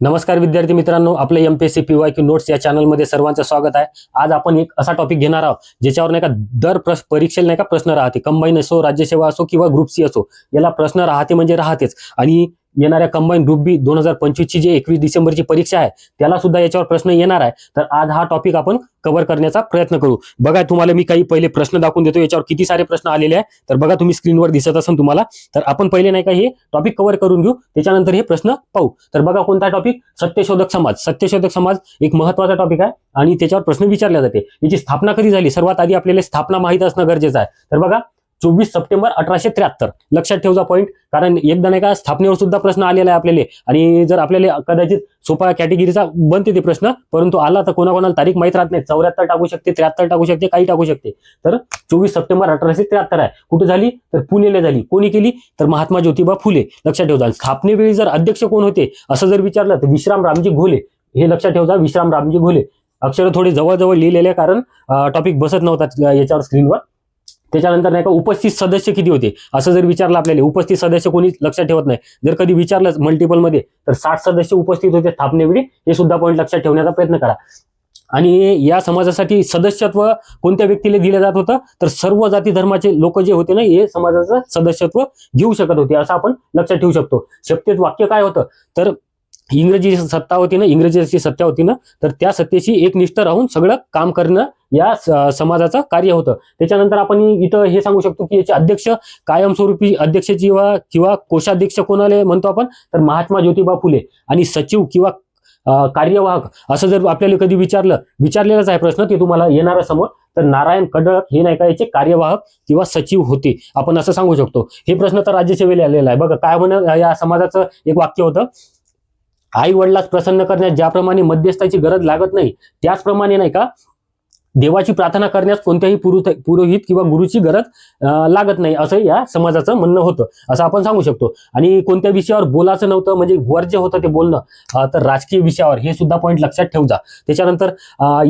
नमस्कार विद्यार्थी मित्रांनो आपलं M P S C P Y Q notes या चॅनलमध्ये सर्वांचं स्वागत आहे. आज आपण एक असा टॉपिक घेणार आहोत ज्याच्यावर नाही का दर प्रश परीक्षेला नाही का प्रश्न राहते. कंबाईन असो राज्यसेवा असो किंवा ग्रुप सी असो याला प्रश्न राहते म्हणजे राहतेच. आणि येणाऱ्या कंबाईन ग्रुप बी दोन हजार पंचवीसची जी एकवीस डिसेंबरची परीक्षा आहे त्याला सुद्धा याच्यावर प्रश्न येणार आहे. तर आज हा टॉपिक आपण कव्हर करण्याचा प्रयत्न करू. बघा तुम्हाला मी काही पहिले प्रश्न दाखवून देतो याच्यावर किती सारे प्रश्न आलेले आहे. तर बघा तुम्ही स्क्रीनवर दिसत असेल तुम्हाला. तर आपण पहिले नाही का हे टॉपिक कव्हर करून घेऊ त्याच्यानंतर हे प्रश्न पाहू. तर बघा कोणता टॉपिक सत्यशोधक समाज. सत्यशोधक समाज एक महत्त्वाचा टॉपिक आहे आणि त्याच्यावर प्रश्न विचारले जाते. याची स्थापना कधी झाली? सर्वात आधी आपल्याला स्थापना माहीत असणं गरजेचं आहे. तर बघा चोवीस सप्टेंबर अठराशे त्र्याहत्तर. लक्षात ठेवचा पॉईंट कारण एकदा नाही का स्थापनेवर सुद्धा प्रश्न आलेला आहे आपल्याला. आणि जर आपल्याला कदाचित सोपा कॅटेगरीचा बनते ते प्रश्न परंतु आला तर कोणाकोणाला तारीख माहीत राहत नाही. चौऱ्याहत्तर टाकू शकते त्र्याहत्तर टाकू शकते काही टाकू शकते. तर चोवीस सप्टेंबर अठराशे त्र्याहत्तर आहे. कुठे झाली? तर पुणेला झाली. कोणी केली? तर महात्मा ज्योतिबा फुले. लक्षात ठेवजा स्थापनेवेळी जर अध्यक्ष कोण होते? असं जर विचारलं तर विश्राम रामजी घोले. हे लक्षात ठेवजा विश्राम रामजी घोले. अक्षर थोडे जवळजवळ लिहिलेले आहे कारण टॉपिक बसत नव्हता याच्यावर स्क्रीनवर त्याच्यानंतर नाही का उपस्थित सदस्य किती होते? असं जर विचारलं आपल्याला उपस्थित सदस्य कोणी लक्षात ठेवत नाही. जर कधी विचारलं मल्टिपलमध्ये तर साठ सदस्य उपस्थित होते स्थापनेवेळी हे सुद्धा पॉईंट लक्षात ठेवण्याचा प्रयत्न करा. आणि या समाजासाठी सदस्यत्व कोणत्या व्यक्तीला दिलं जात होतं? तर सर्व जाती धर्माचे लोक जे होते ना हे समाजाचं सदस्यत्व घेऊ शकत होते असं आपण लक्षात ठेवू शकतो. शक्यत वाक्य काय होतं? तर इंग्रजी सत्ता होती ना इंग्रजीची सत्ता होती ना तर त्या सत्तेशी एकनिष्ठ राहून सगळं काम करणं या समाजाचं कार्य होतं. त्याच्यानंतर आपण इथं हे सांगू शकतो की याचे अध्यक्ष कायमस्वरूपी अध्यक्ष किंवा किंवा कोषाध्यक्ष कोणाला म्हणतो आपण तर महात्मा ज्योतिबा फुले. आणि सचिव किंवा कार्यवाहक असं जर आपल्याला कधी विचारलं विचारलेलाच आहे प्रश्न ते तुम्हाला येणार समोर. तर नारायण कडक हे नाही का याचे कार्यवाहक किंवा सचिव होते. आपण असं सांगू शकतो. हे प्रश्न तर राज्यसेवेला आलेला आहे. बघा काय म्हण या समाजाचं एक वाक्य होतं. आई वडिलास प्रसन्न करण्यास ज्याप्रमाणे मध्यस्थाची गरज लागत नाही त्याचप्रमाणे नाही का देवाची प्रार्थना करण्यास कोणत्याही पुरोहित पुरोहित किंवा गुरुची गरज लागत नाही असं या समाजाचं म्हणणं होतं. असं आपण सांगू शकतो. आणि कोणत्या विषयावर बोलायचं नव्हतं म्हणजे वर्ज्य होतं ते बोलणं तर राजकीय विषयावर हे सुद्धा पॉईंट लक्षात ठेवजा. त्याच्यानंतर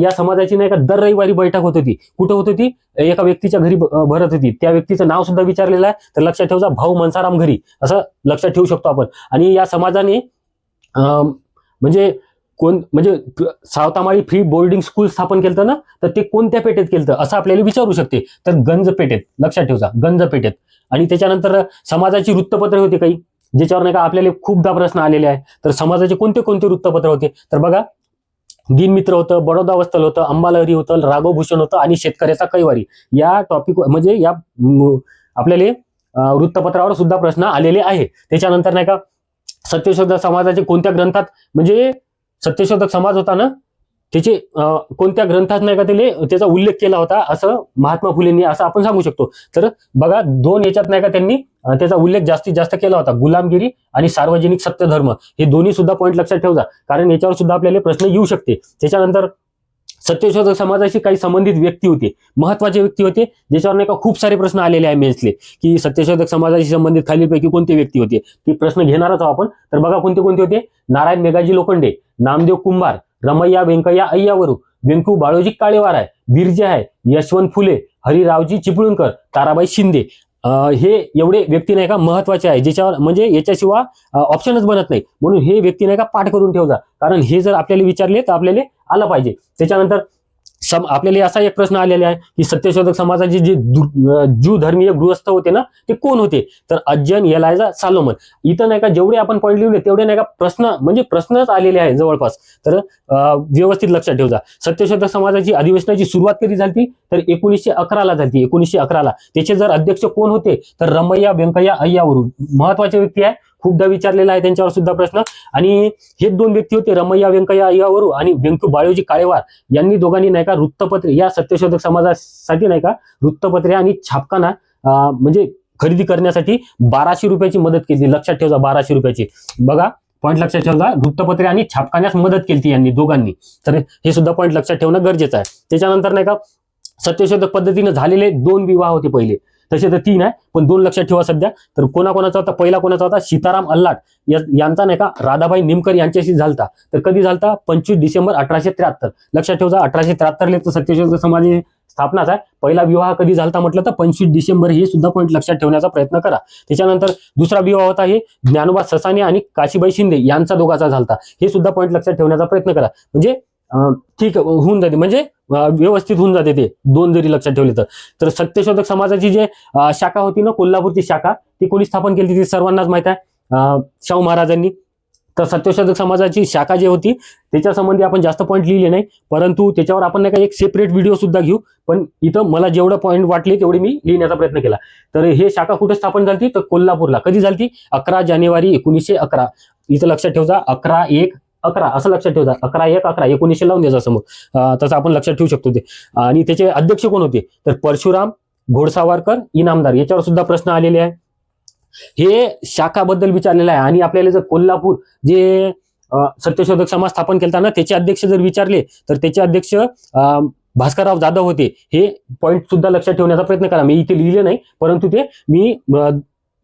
या समाजाची नाही का दर रविवारी बैठक होत होती. कुठं होत होती? एका व्यक्तीच्या घरी भरत होती. त्या व्यक्तीचं नाव सुद्धा विचारलेलं आहे तर लक्षात ठेवजा भाऊ मनसाराम घरी. असं लक्षात ठेवू शकतो आपण. आणि या समाजाने म्हणजे कोण म्हणजे सावतामाळी फ्री बोर्डिंग स्कूल स्थापन केलं ना तर ते कोणत्या पेठेत केलं असं आपल्याला विचारू शकते. तर गंज पेठेत लक्षात ठेवजा गंज पेठेत. आणि त्याच्यानंतर समाजाची वृत्तपत्र होते काही ज्याच्यावर नाही का आपल्याला खूपदा प्रश्न आलेले आहे. तर समाजाचे कोणते कोणते वृत्तपत्र होते? तर बघा दिनमित्र होतं बडोदा वस्तल होतं अंबालहरी होतं राघव भूषण होतं आणि शेतकऱ्याचा कैवारी. या टॉपिक म्हणजे या आपल्याला वृत्तपत्रावर सुद्धा प्रश्न आलेले आहे. त्याच्यानंतर नाही का सत्यशोधक समाजाचे कोणत्या ग्रंथात म्हणजे सत्यशोधक समाज होता ना त्याचे कोणत्या ग्रंथात नाही का त्याने त्याचा उल्लेख केला होता असं महात्मा फुलेंनी असं आपण सांगू शकतो. तर बघा दोन याच्यात नाही का त्यांनी त्याचा उल्लेख जास्तीत जास्त केला होता गुलामगिरी आणि सार्वजनिक सत्यधर्म. हे दोन्ही सुद्धा पॉईंट लक्षात ठेवजा कारण याच्यावर सुद्धा आपल्याला प्रश्न येऊ शकते. त्याच्यानंतर सत्यशोधक समाजाशी काही संबंधित व्यक्ती होते महत्त्वाचे व्यक्ती होते ज्याच्यावर नाही का खूप सारे प्रश्न आलेले आहे मेन्सले की सत्यशोधक समाजाशी संबंधित खालीलपैकी कोणते व्यक्ती होते? ते प्रश्न घेणारच आहोत आपण. तर बघा कोणते कोणते होते? नारायण मेघाजी लोखंडे नामदेव कुंभार रमैया व्यंकय्या अय्यावरू व्यंकू बाळोजी काळेवार आहे बिरजे आहे यशवंत फुले हरिरावजी चिपळूणकर ताराबाई शिंदे. अं, हे एवढे व्यक्ती नाही का महत्त्वाचे आहे ज्याच्यावर म्हणजे याच्याशिवाय ऑप्शनच बनत नाही. म्हणून हे व्यक्ती नाही का पाठ करून ठेवजा कारण हे जर आपल्याला विचारले तर आपल्याला आलं पाहिजे. त्याच्यानंतर सम आपल्याला असा एक प्रश्न आलेला आहे की सत्यशोधक समाजाचे जे दु- ज्यू धर्मीय गृहस्थ होते ना ते कोण होते? तर अज्जन एलायझा सालोमन. इथं नाही का जेवढे आपण पॉईंट लिहिले तेवढे नाही का प्रश्न म्हणजे प्रश्नच आलेले आहे जवळपास. तर व्यवस्थित लक्षात ठेवजा. सत्यशोधक समाजाची अधिवेशनाची सुरुवात कधी झाली तर एकोणीसशे अकराला झाली एकोणीसशे अकराला. त्याचे जर अध्यक्ष कोण होते? तर रमैया व्यंकय्या अय्यावरून. महत्त्वाचे व्यक्ती आहे खूपदा विचारलेला आहे त्यांच्यावर सुद्धा प्रश्न. आणि हे दोन व्यक्ती होते रमैया व्यंकय्या यावरू आणि व्यंकू बाळोजी काळेवार. यांनी दोघांनी नाही का वृत्तपत्रे या सत्यशोधक समाजासाठी नाही का वृत्तपत्रे आणि छापखाना म्हणजे खरेदी करण्यासाठी बाराशे रुपयाची मदत केली. लक्षात ठेवा बाराशे रुपयाची. बघा पॉईंट लक्षात ठेवा. वृत्तपत्रे आणि छापखान्यास मदत केली यांनी दोघांनी. तर हे सुद्धा पॉईंट लक्षात ठेवणं गरजेचं आहे. त्याच्यानंतर नाही का सत्यशोधक पद्धतीने झालेले दोन विवाह होते पहिले. तसे तर तीन आहे पण दोन लक्षात ठेवा सध्या. तर कोणाकोणाचा होता? पहिला कोणाचा होता? सीताराम अल्लाट. यांचा नाही का? राधाबाई निमकर यांच्याशी झालता. तर कधी झालता? पंचवीस डिसेंबर अठराशे त्र्याहत्तर. लक्षात ठेवा अठराशे त्र्याहत्तरले तर सत्यशोधक समाज स्थापनाच आहे. पहिला विवाह कधी झालता म्हटलं तर पंचवीस डिसेंबर हे सुद्धा पॉईंट लक्षात ठेवण्याचा प्रयत्न करा. त्याच्यानंतर दुसरा विवाह होता हे ज्ञानोबा ससाने आणि काशीबाई शिंदे यांचा दोघाचा झालता. हे सुद्धा पॉईंट लक्षात ठेवण्याचा प्रयत्न करा. म्हणजे ठीक आहे, होऊन जाते. म्हणजे व्यवस्थित होऊन जाते ते. दोन जरी लक्षात ठेवले तर. तर सत्यशोधक समाजाची जे शाखा होती ना कोल्हापूरची शाखा ती कोणी स्थापन केली ती सर्वांनाच माहीत आहे. शाहू महाराजांनी. तर सत्यशोधक समाजाची शाखा जी होती त्याच्या संबंधी आपण जास्त पॉईंट लिहिले नाही. परंतु त्याच्यावर आपण नाही का एक सेपरेट व्हिडिओ सुद्धा घेऊ. पण इथं मला जेवढं पॉईंट वाटले तेवढे मी लिहिण्याचा प्रयत्न केला. तर हे शाखा कुठे स्थापन झाली तर कोल्हापूरला. कधी झाली अकरा जानेवारी एकोणीसशे अकरा. इथं लक्षात ठेवता अकरा एक अकरा असं लक्षात ठेवतात अकरा एक अकरा एकोणीसशे लावून द्यायचा समोर. तसं आपण लक्षात ठेवू शकतो ते. आणि त्याचे अध्यक्ष कोण होते? तर परशुराम घोडसावारकर इनामदार. याच्यावर सुद्धा प्रश्न आलेले आहे. हे शाखाबद्दल विचारलेलं आहे. आणि आपल्याला जर कोल्हापूर जे सत्यशोधक समाज स्थापन केलता ना त्याचे अध्यक्ष जर विचारले तर त्याचे अध्यक्ष अं, भास्करराव जाधव होते. हे पॉईंट सुद्धा लक्षात ठेवण्याचा प्रयत्न करा. मी इथे लिहिले नाही परंतु ते मी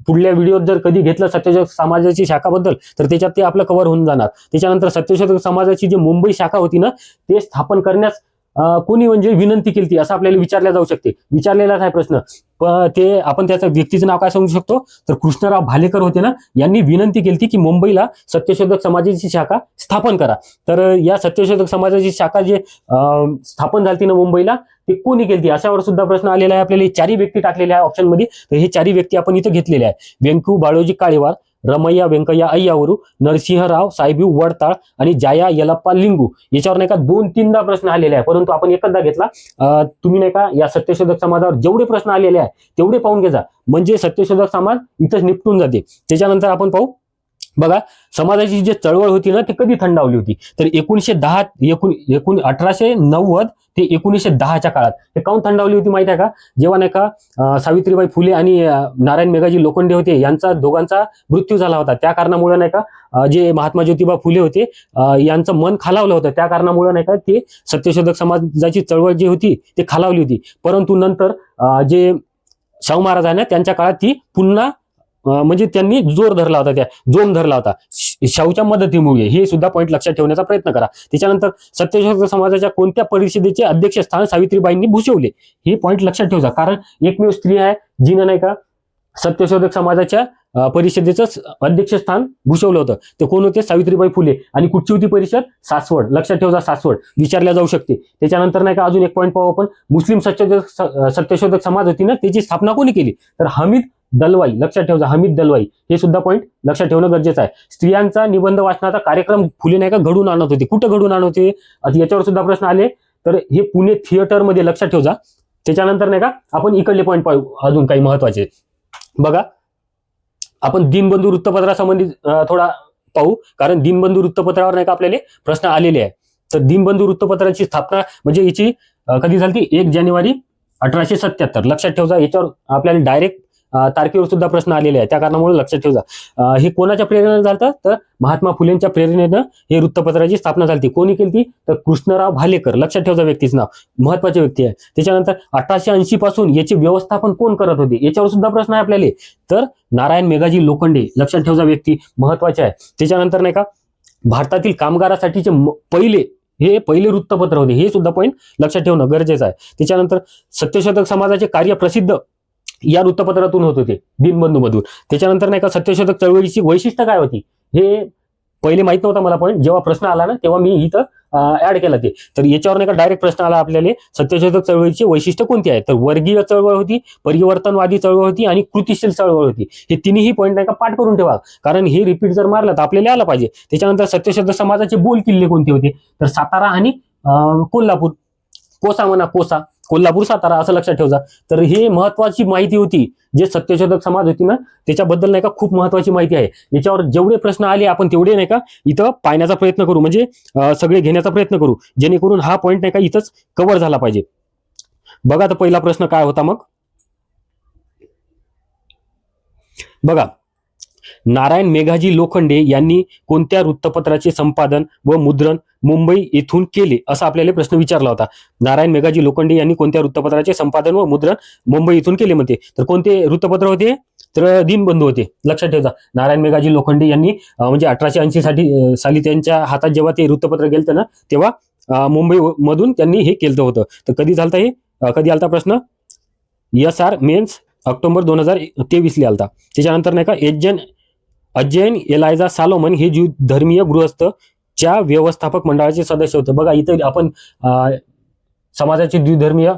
पुढल्या व्हिडिओत जर कधी घेतलं सत्यशोधक समाजाची शाखाबद्दल तर त्याच्यात ते आपलं कव्हर होऊन जाणार. त्याच्यानंतर सत्यशोधक समाजाची जी मुंबई शाखा होती ना ते स्थापन करण्यास कोणी म्हणजे विनंती केली असं आपल्याला विचारल्या जाऊ शकते. विचारलेलाच आहे प्रश्न. ते आपण त्याचं व्यक्तीचं नाव काय सांगू शकतो? तर कृष्णराव भालेकर होते ना यांनी विनंती केली की मुंबईला सत्यशोधक समाजाची शाखा स्थापन करा. तर या सत्यशोधक समाजाची शाखा जे अं, स्थापन झाली ना मुंबईला ते कोणी केली अशावर सुद्धा प्रश्न आलेला आहे. आपल्याला चारी चारही व्यक्ती टाकलेल्या आहे ऑप्शनमध्ये. तर हे चारही व्यक्ती आपण इथं घेतलेले आहे व्यंकू बाळोजी काळेवार रमैया व्यंकय्या अय्यावरू नरसिंहराव साहेबी वडताळ आणि जाया यलप्पा लिंगू याच्यावर नाही का दोन तीनदा प्रश्न आलेले आहे परंतु आपण एकदा घेतला. तुम्ही नाही का या सत्यशोधक समाजावर जेवढे प्रश्न आलेले आहे तेवढे पाहून घेजा म्हणजे सत्यशोधक समाज इथंच निपटून जाते. त्याच्यानंतर आपण पाहू बघा समाजाची जी चळवळ होती ना ती कधी थंडावली होती? तर एकोणीसशे दहा एकूण एकूण अठराशे नव्वद ते एकोणीसशे दहाच्या काळात. हे काऊन थंडावली होती माहिती आहे का? जेव्हा नाही का सावित्रीबाई फुले आणि नारायण मेघाजी लोखंडे होते यांचा दोघांचा मृत्यू झाला होता. त्या कारणामुळे नाही का जे महात्मा ज्योतिबा फुले होते यांचं मन खालावलं होतं. त्या कारणामुळे नाही का ते सत्यशोधक समाजाची चळवळ जी होती ते खालावली होती. परंतु नंतर जे शाहू महाराज आहे ना त्यांच्या काळात ती पुन्हा म्हणजे त्यांनी जोर धरला होता त्या जोम धरला होता. श- शाहूच्या मदतीमुळे. हे सुद्धा पॉईंट लक्षात ठेवण्याचा प्रयत्न करा. त्याच्यानंतर सत्यशोधक समाजाच्या कोणत्या परिषदेचे अध्यक्षस्थान सावित्रीबाईंनी भूषवले? हे पॉईंट लक्षात ठेवजा. कारण एकमेव स्त्री आहे जिनं नाही का सत्यशोधक समाजाच्या परिषदेचं अध्यक्षस्थान भूषवलं होतं. ते कोण होते? सावित्रीबाई फुले. आणि कुठची होती परिषद? सासवड. लक्षात ठेवजा सासवड. विचारल्या जाऊ शकते. त्याच्यानंतर नाही का अजून एक पॉईंट पाहू आपण. मुस्लिम सत्यशोधक सत्यशोधक समाज होती ना त्याची स्थापना कोणी केली? तर हमीद दलवाई लक्षात ठेवा हमीद दलवाई. हे सुद्धा पॉईंट लक्षात ठेवणं गरजेचं आहे. स्त्रियांचा निबंध वाचनाचा कार्यक्रम फुले नाही का घडून आणत होते. कुठं घडून आणत होते? याच्यावर सुद्धा प्रश्न आले. तर हे पुणे थिएटरमध्ये लक्षात ठेवजा त्याच्यानंतर नाही का आपण इकडले पॉईंट पाहू. अजून काही महत्त्वाचे. बघा आपण दिनबंधू वृत्तपत्रासंबंधी थोडा पाहू. कारण दिनबंधू वृत्तपत्रावर नाही का आपल्याला प्रश्न आलेले आहे. तर दिनबंधू वृत्तपत्राची स्थापना म्हणजे याची कधी झाली एक जानेवारी अठराशे सत्याहत्तर. लक्षात ठेवजा याच्यावर आपल्याला डायरेक्ट तारखेवर सुद्धा प्रश्न आलेले आहे त्या कारणामुळे लक्षात ठेवा हे कोणाच्या प्रेरणेनं झालं तर महात्मा फुलेंच्या प्रेरणेनं हे वृत्तपत्राची स्थापना झाली कोणी केली तर कृष्णराव भालेकर. लक्षात ठेवता व्यक्तीचं नाव. महत्वाची व्यक्ती आहे. त्याच्यानंतर अठराशे ऐंशी पासून याचे व्यवस्थापन कोण करत होते? याच्यावर सुद्धा प्रश्न आहे आपल्याला. तर नारायण मेघाजी लोखंडे. लक्षात ठेवजा व्यक्ती महत्त्वाचे आहे. त्याच्यानंतर नाही का भारतातील कामगारासाठीचे पहिले हे पहिले वृत्तपत्र होते. हे सुद्धा पॉईंट लक्षात ठेवणं गरजेचं आहे. त्याच्यानंतर सत्यशोधक समाजाचे कार्य प्रसिद्ध या वृत्तपत्रातून होत होते दिनबंधू मधून त्याच्यानंतर नाही का सत्यशोधक चळवळीची वैशिष्ट्य काय होती? हे पहिले माहीत नव्हता मला पॉईंट जेव्हा प्रश्न आला ना तेव्हा मी इथं ऍड केला ते. तर याच्यावर नाही का डायरेक्ट प्रश्न आला आपल्याला सत्यशोधक चळवळीची वैशिष्ट्य कोणती आहे? तर वर्गीय चळवळ होती परिवर्तनवादी चळवळ होती आणि कृतिशील चळवळ होती. हे तिन्ही पॉईंट नाही का पाठ करून ठेवा. कारण हे रिपीट जर मारलं तर आपल्याला आलं पाहिजे. त्याच्यानंतर सत्यशोधक समाजाचे बोल किल्ले कोणते होते? तर सातारा आणि कोल्हापूर. कोसा म्हणा कोसा. कोल्हापूर सातारा असं लक्षात ठेवजा तर हे महत्वाची माहिती होती जे सत्यशोधक समाज होती ना त्याच्याबद्दल नाही का खूप महत्वाची माहिती आहे. याच्यावर जेवढे प्रश्न आले आपण तेवढे नाही का इथं पाहण्याचा प्रयत्न करू. म्हणजे सगळे घेण्याचा प्रयत्न करू. जेणेकरून हा पॉईंट नाही का इथंच कव्हर झाला पाहिजे. बघा तर पहिला प्रश्न काय होता मग? बघा. नारायण मेघाजी लोखंडे यांनी कोणत्या वृत्तपत्राचे संपादन व मुद्रण मुंबई येथून केले असा आपल्याला प्रश्न विचारला होता. नारायण मेघाजी लोखंडे यांनी कोणत्या वृत्तपत्राचे संपादन व मुद्रण मुंबई येथून केले म्हणते? तर कोणते वृत्तपत्र होते? तर दिनबंधू होते. लक्षात ठेवता नारायण मेघाजी लोखंडे यांनी म्हणजे अठराशे ऐंशी साठी साली त्यांच्या हातात जेव्हा ते वृत्तपत्र गेलं ना तेव्हा मुंबई मधून त्यांनी हे केलं होतं. तर कधी झालता हे? कधी आलता प्रश्न? एस आर मेन्स ऑक्टोबर दोन हजार तेवीसला आलता. त्याच्यानंतर नाही का एजन अजयन एलायझा सालोमन हे ज्यू धर्मीय गृहस्थ च्या व्यवस्थापक मंडळाचे सदस्य होते. बघा इथे आपण अं, समाजाचे द्विधर्मीय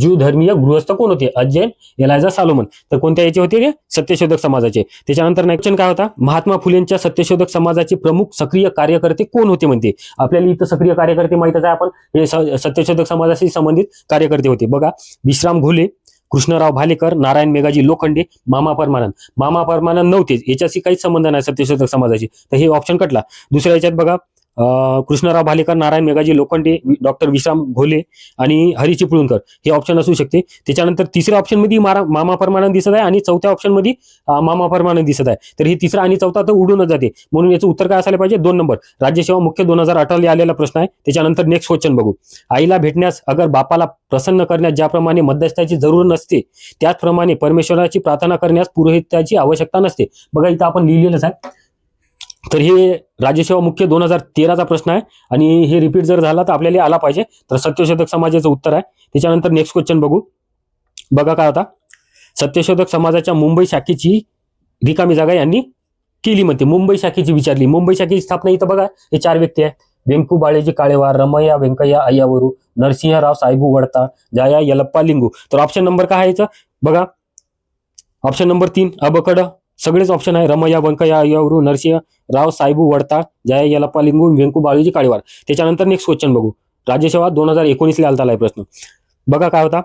ज्यू धर्मीय गृहस्थ कोण होते? अजयन एलायझा सालोमन. तर कोणत्या याचे होते ते सत्यशोधक समाजाचे. त्याच्यानंतर क्वेश्चन काय होता? महात्मा फुलेंच्या सत्यशोधक समाजाचे प्रमुख सक्रिय कार्यकर्ते कोण होते म्हणते? आपल्याला इथं सक्रिय कार्यकर्ते माहितच आहे आपण. हे सत्यशोधक समाजाशी संबंधित कार्यकर्ते होते. बघा विश्राम घोले कृष्णराव भालेकर नारायण मेघाजी लोखंडे मामा परमानंद. मामा परमानंद नव्हतेच. याच्याशी काहीच संबंध नाही सत्यशोधक समाजाशी. तर हे ऑप्शन कटला. दुसऱ्या याच्यात बघा कृष्णराव भालेकर नारायण मेघाजी लोखंडे डॉक्टर विश्राम घोले आणि हरी चिपळूणकर हे ऑप्शन असू शकते. त्याच्यानंतर तिसऱ्या ऑप्शनमध्ये मारा मामा परमानंद दिसत आहे आणि चौथ्या ऑप्शनमध्ये मामा परमानंद दिसत आहे. तर हे तिसरा आणि चौथा तर उडूनच जाते. म्हणून याचं उत्तर काय असायला पाहिजे? दोन नंबर. राज्यसेवा मुख्य दोन हजार अठराला आलेला प्रश्न आहे. त्याच्यानंतर नेक्स्ट क्वेश्चन बघू. आईला भेटण्यास अगर बापाला प्रसन्न करण्यास ज्याप्रमाणे मध्यस्थाची जरूर नसते त्याचप्रमाणे परमेश्वराची प्रार्थना करण्यास पुरोहिताची आवश्यकता नसते. बघा इथं आपण लिहिलेलंच आहे. तर हे राज्यसेवा मुख्य दोन हजार तेराचा प्रश्न आहे. आणि हे रिपीट जर झाला तर आपल्याला आला पाहिजे. तर सत्यशोधक समाजाचं उत्तर आहे. त्याच्यानंतर नेक्स्ट क्वेश्चन बघू. बघा काय होता. सत्यशोधक समाजाच्या मुंबई शाखेची रिकामी जागा यांनी केली म्हणते. मुंबई शाखेची विचारली. मुंबई शाखेची स्थापना इथं बघा. हे चार व्यक्ती आहेत. व्यंकू बाळेजी काळेवार रमया व्यंकय्या अय्यावरू नरसिंहराव साहेबू वडता जाया यलप्पा लिंगू. तर ऑप्शन नंबर काय आहे बघा. ऑप्शन नंबर तीन अबकड सगळेच ऑप्शन आहे. रमया बंकया अय्यावरू नरसिंह राव साहेबू वडता जया यलप्पा लिंगू व्यंकू बाळूजी काळेवार. त्याच्यानंतर नेक्स्ट क्वेश्चन बघू. राज्यसेवा दोन हजार एकोणीसला आलता आहे प्रश्न. बघा काय होता.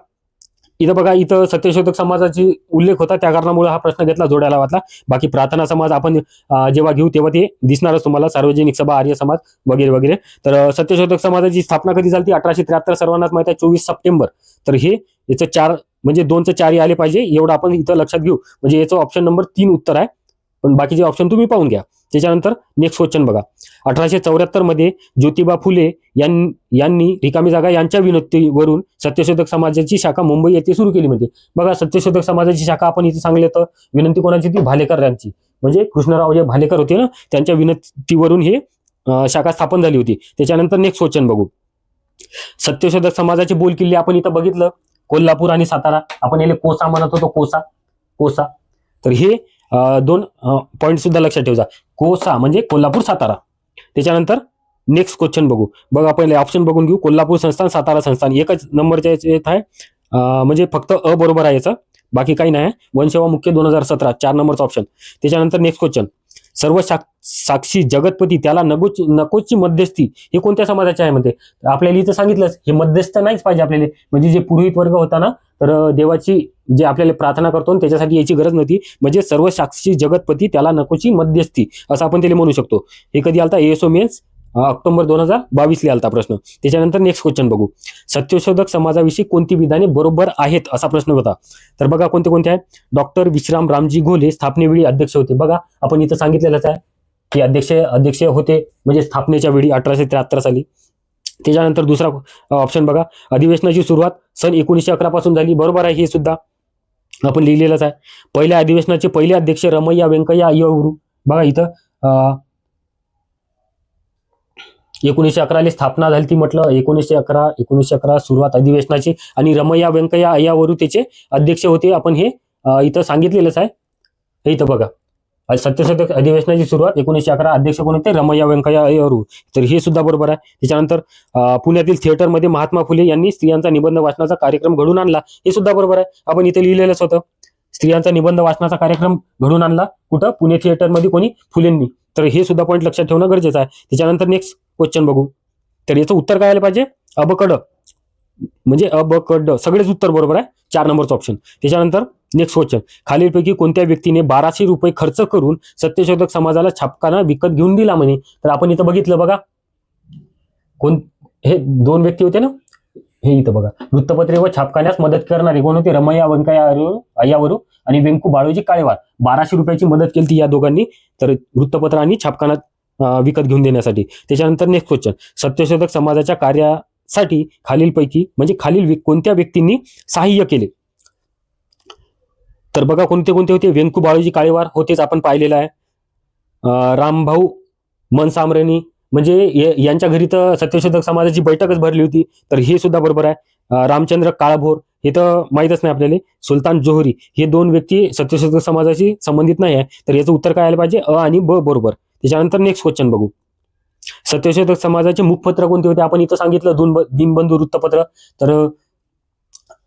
इथं बघा इथं सत्यशोधक समाजाची उल्लेख होता. त्या कारणामुळे हा प्रश्न घेतला जोड्याला वाटला बाकी प्रार्थना समाज आपण जेव्हा घेऊ तेव्हा ते दिसणारच तुम्हाला. सार्वजनिक सभा आर्य समाज वगैरे वगैरे. तर सत्यशोधक समाजाची स्थापना कधी झाली अठराशे त्र्याहत्तर सर्वांनाच माहिती आहे चोवीस सप्टेंबर. तर हे याचं चार म्हणजे दोनचं चारही आले पाहिजे एवढं आपण इथं लक्षात घेऊ. म्हणजे याचं ऑप्शन नंबर तीन उत्तर आहे. पण बाकीचे ऑप्शन तुम्ही पाहून घ्या. त्याच्यानंतर नेक्स्ट क्वेश्चन बघा. अठराशे चौऱ्याहत्तरमध्ये ज्योतिबा फुले यां- यांनी रिकामी जागा यांच्या विनंतीवरून सत्यशोधक समाजाची शाखा मुंबई येथे सुरू केली म्हणजे. बघा सत्यशोधक समाजाची शाखा आपण इथे सांगले तर विनंती कोणाची ती भालेकर यांची. म्हणजे कृष्णराव जे भालेकर होते ना त्यांच्या विनंतीवरून हे शाखा स्थापन झाली होती. त्याच्यानंतर नेक्स्ट क्वेश्चन बघू. सत्यशोधक समाजाचे बोल किल्ले आपण इथं बघितलं. कोल्हापूर आणि सातारा. आपण याला कोसा म्हणत होतो कोसा. कोसा. तर हे दोन पॉईंट सुद्धा लक्षात ठेवजा. कोसा म्हणजे कोल्हापूर सातारा. त्याच्यानंतर नेक्स्ट क्वेश्चन बघू. बघा पहिले ऑप्शन बघून घेऊ. कोल्हापूर संस्थान सातारा संस्थान. एकच नंबरच्या येत आहे. म्हणजे फक्त अ बरोबर आहे याचं. बाकी काही नाही. वनसेवा मुख्य दोन हजार सतरा. चार नंबरचा ऑप्शन त्याच्यानंतर नेक्स्ट क्वेश्चन सर्व साक- साक्षी जगतपती त्याला नगोची नकोची मध्यस्थी हे कोणत्या समाजाचे आहे म्हणते? तर आपल्याला इथं सांगितलंच हे मध्यस्थ नाहीच पाहिजे आपल्याला. म्हणजे जे पुरोहित वर्ग होता ना तर देवाची जे आपल्याला प्रार्थना करतो त्याच्यासाठी याची गरज नव्हती. म्हणजे सर्व साक्षी जगतपती त्याला नकोची मध्यस्थी असं आपण त्याला म्हणू शकतो. हे कधी आलता? एएसओ मेन्स ऑक्टोबर दोन हजार बावीस आलता प्रश्न. त्याच्यानंतर नेक्स्ट क्वेश्चन बघू. सत्यशोधक समाजाविषयी कोणती विधाने बरोबर आहेत असा प्रश्न होता. तर बघा कोणते कोणते आहेत? डॉक्टर विश्राम रामजी घोले स्थापनेवेळी अध्यक्ष होते. बघा आपण इथं सांगितलेलंच आहे. की अध्यक्ष अध्यक्ष होते म्हणजे स्थापनेच्या वेळी अठराशे त्र्याहत्तर साली. त्याच्यानंतर दुसरा ऑप्शन बघा. अधिवेशनाची सुरुवात सन एकोणीसशे अकरा पासून झाली. बरोबर आहे हे सुद्धा. आपण लिहिलेलंच आहे. पहिल्या अधिवेशनाचे पहिले अध्यक्ष रमैया व्यंकय्या अय्यवरू. बघा इथं एकोणीसशे अकराली स्थापना झाली ती म्हटलं. एकोणीसशे अकरा एकोणीसशे अकरा सुरुवात अधिवेशनाची. आणि रमैया व्यंकय्या अय्यावरू त्याचे अध्यक्ष होते. आपण हे इथं सांगितलेलंच आहे. हे इथं बघा. अं, सत्यशतक अधिवेशनाची सुरुवात एकोणीसशे अकरा अध्यक्ष कोण होते? रमैया व्यंकय्या अय्यावरू तर हे सुद्धा बरोबर आहे. त्याच्यानंतर पुण्यातील थिएटरमध्ये महात्मा फुले यांनी स्त्रियांचा निबंध वाचनाचा कार्यक्रम घडून आणला. हे सुद्धा बरोबर आहे. आपण इथे लिहिलेलंच होतं. स्त्रियांचा निबंध वाचनाचा कार्यक्रम घडून आणला. कुठं? पुणे थिएटरमध्ये कोणी फुलेंनी. तर हे सुद्धा पॉईंट लक्षात ठेवणं गरजेचं आहे. त्याच्यानंतर नेक्स्ट क्वेश्चन बघू. तर याचं उत्तर काय आलं पाहिजे? अबकड. म्हणजे अबकड. सगळेच उत्तर बरोबर आहे. चार नंबरचं ऑप्शन त्याच्यानंतर नेक्स्ट क्वेश्चन खालीलपैकी कोणत्या व्यक्तीने बाराशे रुपये खर्च करून सत्यशोधक समाजाला छापखाना विकत घेऊन दिला म्हणे? तर आपण इथं बघितलं बघा. कोण? हे दोन व्यक्ती होते ना? हे इथं बघा. वृत्तपत्रे व छापखान्यास मदत करणारे कोण होते? रमैया व्यंकय्या अय्यरू- आणि व्यंकू बाळोजी काळेवार. बाराशे रुपयाची मदत केली ती या दोघांनी. तर वृत्तपत्र आणि छापखाना विकत घेऊन देण्यासाठी. त्याच्यानंतर नेक्स्ट क्वेश्चन सत्यशोधक समाजाच्या कार्यासाठी खालीलपैकी म्हणजे खालील कोणत्या व्यक्तींनी सहाय्य केले? तर बघा कोणते कोणते होते? व्यंकू बाळूजी काळेवार होतेच आपण पाहिलेलं आहे. रामभाऊ मनसामरणी म्हणजे यांच्या घरी तर सत्यशोधक समाजाची बैठकच भरली होती. तर हे सुद्धा बरोबर आहे. रामचंद्र काळभोर हे तर माहीतच नाही आपल्याला. सुलतान जोहरी हे दोन व्यक्ती सत्यशोधक समाजाशी संबंधित नाही आहे. तर याचं उत्तर काय आलं पाहिजे? अ आणि ब बरोबर. त्याच्यानंतर नेक्स्ट क्वेश्चन बघू. सत्यशोधक समाजाचे मुखपत्र कोणते होते? आपण इथं सांगितलं दोन दिनबंधू वृत्तपत्र. तर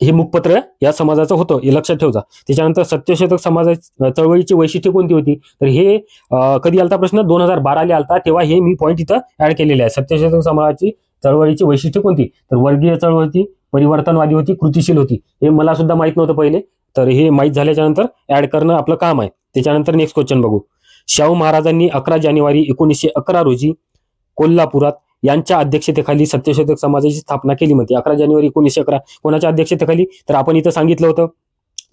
हे मुखपत्र या समाजाचं होतं हे लक्षात ठेवजा. त्याच्यानंतर सत्यशोधक समाजा चळवळीची वैशिष्ट्य कोणती होती? तर हे कधी आलता प्रश्न? दोन हजार बाराला आलता. तेव्हा हे मी पॉईंट इथं ऍड केलेले आहे. सत्यशोधक समाजाची चळवळीची वैशिष्ट्य कोणती? तर वर्गीय चळवळ होती परिवर्तनवादी होती कृतिशील होती. हे मला सुद्धा माहीत नव्हतं पहिले. तर हे माहीत झाल्याच्यानंतर ऍड करणं आपलं काम आहे. त्याच्यानंतर नेक्स्ट क्वेश्चन बघू. शाहू महाराजांनी अकरा जानेवारी एकोणीसशे अकरा रोजी कोल्हापुरात यांच्या अध्यक्षतेखाली सत्यशोधक समाजाची स्थापना केली म्हणते. अकरा जानेवारी एकोणीसशे अकरा कोणाच्या अध्यक्षतेखाली? तर आपण इथं सांगितलं होतं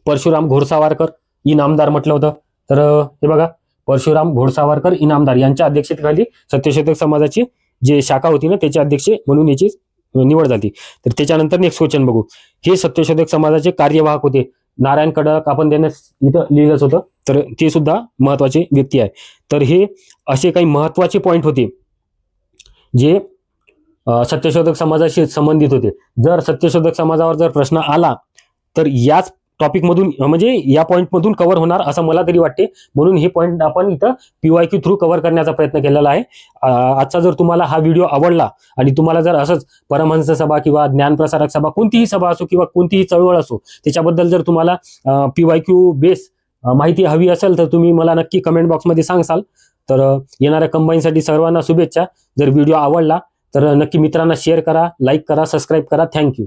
परशुराम घोडसावारकर इनामदार म्हटलं होतं. तर हे बघा परशुराम घोडसावारकर इनामदार यांच्या अध्यक्षतेखाली सत्यशोधक समाजाची जे शाखा होती ना त्याचे अध्यक्ष म्हणून याची निवड झाली. तर त्याच्यानंतर नेक्स्ट क्वेश्चन बघू. हे सत्यशोधक समाजाचे कार्यवाहक होते. नारायण कडक आपण त्यांना इथं लिहिलंच होतं. तर ते सुद्धा महत्त्वाचे व्यक्ती आहे. तर हे असे काही महत्त्वाचे पॉईंट होते जे सत्यशोधक समाजाशी संबंधित होते. जर सत्यशोधक समाजावर जर प्रश्न आला तर याच टॉपिकमधून म्हणजे या पॉईंटमधून कव्हर होणार असं मला तरी वाटते. म्हणून हे पॉईंट आपण इथं पीवाय क्यू थ्रू कव्हर करण्याचा प्रयत्न केलेला आहे. आजचा जर तुम्हाला हा व्हिडिओ आवडला आणि तुम्हाला जर असंच परमहंस सभा किंवा ज्ञानप्रसारक सभा कोणतीही सभा असो किंवा कोणतीही चळवळ असो त्याच्याबद्दल जर तुम्हाला पीवाय क्यू बेस माहिती हवी असेल तर तुम्ही मला नक्की कमेंट बॉक्समध्ये सांगसाल. तर येणाऱ्या कंबाईनसाठी सर्वांना शुभेच्छा. जर व्हिडिओ आवडला तर नक्की मित्रांना शेअर करा लाईक करा सबस्क्राईब करा. थँक्यू